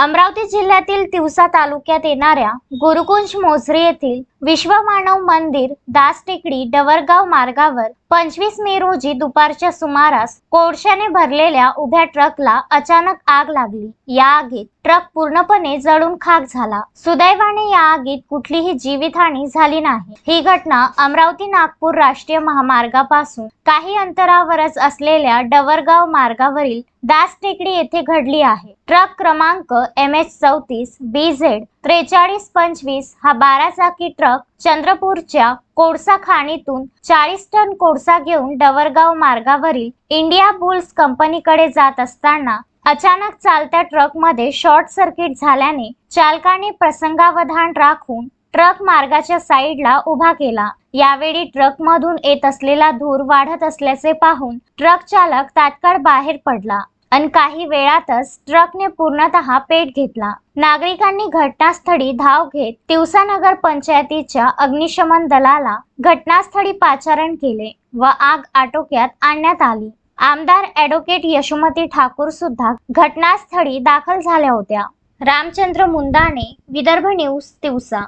अमरावती जिल्ह्यातील तिवसा तालुक्यात येणाऱ्या गुरुकुंज मोझरी येथील विश्वमानव मंदिर दास टेकडी डवरगाव मार्गावर पंचवीस मे रोजी दुपारच्या सुमारास कोळशाने भरलेल्या उभ्या ट्रकला अचानक आग लागली. या आगीत ट्रक पूर्णपणे जळून खाक झाला. सुदैवाने या आगीत कुठलीही जीवितहानी झाली नाही. ही घटना अमरावती नागपूर राष्ट्रीय महामार्गापासून काही अंतरावरच असलेल्या डवरगाव मार्गावरील दास टेकडी येथे घडली आहे. ट्रक क्रमांक एम एच चौतीस बी झेड त्रेचाळीस पंचवीस हा बारा चाकी ट्रक चंद्रपूरच्या कोळसा खाणीतून चाळीस टन कोळसा घेऊन डवरगाव मार्गावरील इंडिया बुल्स कंपनीकडे जात असताना अचानक चालत्या ट्रकमध्ये शॉर्ट सर्किट झाल्याने चालकाने प्रसंगावधान राखून ट्रक मार्गाच्या साईडला उभा केला. यावेळी ट्रक मधून येत असलेला धूर वाढत असल्याचे पाहून ट्रक चालक तात्काळ बाहेर पडला. आणि काही वेळातच ट्रकने पूर्णतः पेट घेतला. नागरिकांनी घटनास्थळी धाव घेत तिवसानगर पंचायतीच्या अग्निशमन दलाला घटनास्थळी पाचारण केले व आग आटोक्यात आणण्यात आली. आमदार ॲडव्होकेट यशोमती ठाकूर सुद्धा घटनास्थळी दाखल झाल्या होत्या. रामचंद्र मुंदाने विदर्भ न्यूज तिवसा.